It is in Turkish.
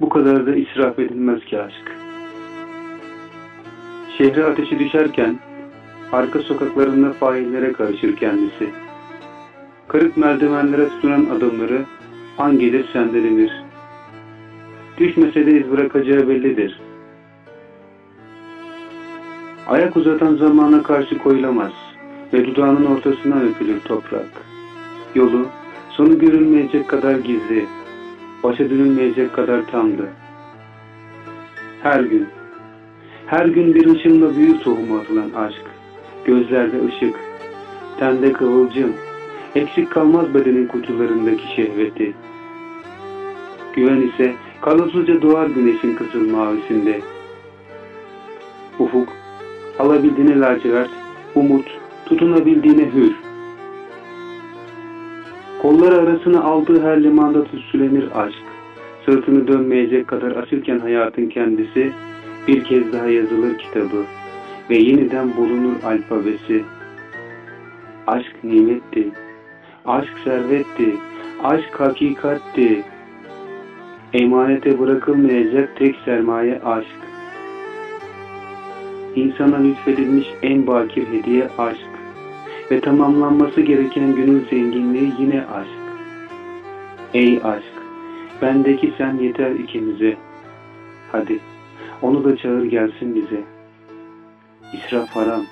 Bu kadar da israf edilmez ki aşk. Şehre ateşi düşerken, arka sokaklarında faillere karışır kendisi. Kırık merdivenlere tutunan adımları an gelir sendelenir. Düşmese de iz bırakacağı bellidir. Ayak uzatan zamana karşı koyulamaz ve dudağının ortasına öpülür toprak. Yolu sonu görülmeyecek kadar gizli, başa dönülmeyecek kadar tamdı. Her gün, her gün bir ışınla büyür tohumu atılan aşk, gözlerde ışık, tende kıvılcım, eksik kalmaz bedenin kutularındaki şehveti. Güven ise kalıtsızca doğar güneşin kızıl mavisinde. Ufuk, alabildiğine lacivert, umut, tutunabildiğine hür. Kolları arasına aldığı her limanda tütsülenir aşk. Sırtını dönmeyecek kadar açırken hayatın kendisi, bir kez daha yazılır kitabı ve yeniden bulunur alfabesi. Aşk nimetti, aşk servetti, aşk hakikatti. Emanete bırakılmayacak tek sermaye aşk. İnsana lütfedilmiş en bakir hediye aşk ve tamamlanması gereken günün zenginliği yine aşk. Ey aşk, bendeki sen yeter ikimize. Hadi, onu da çağır gelsin bize. İsraf haram,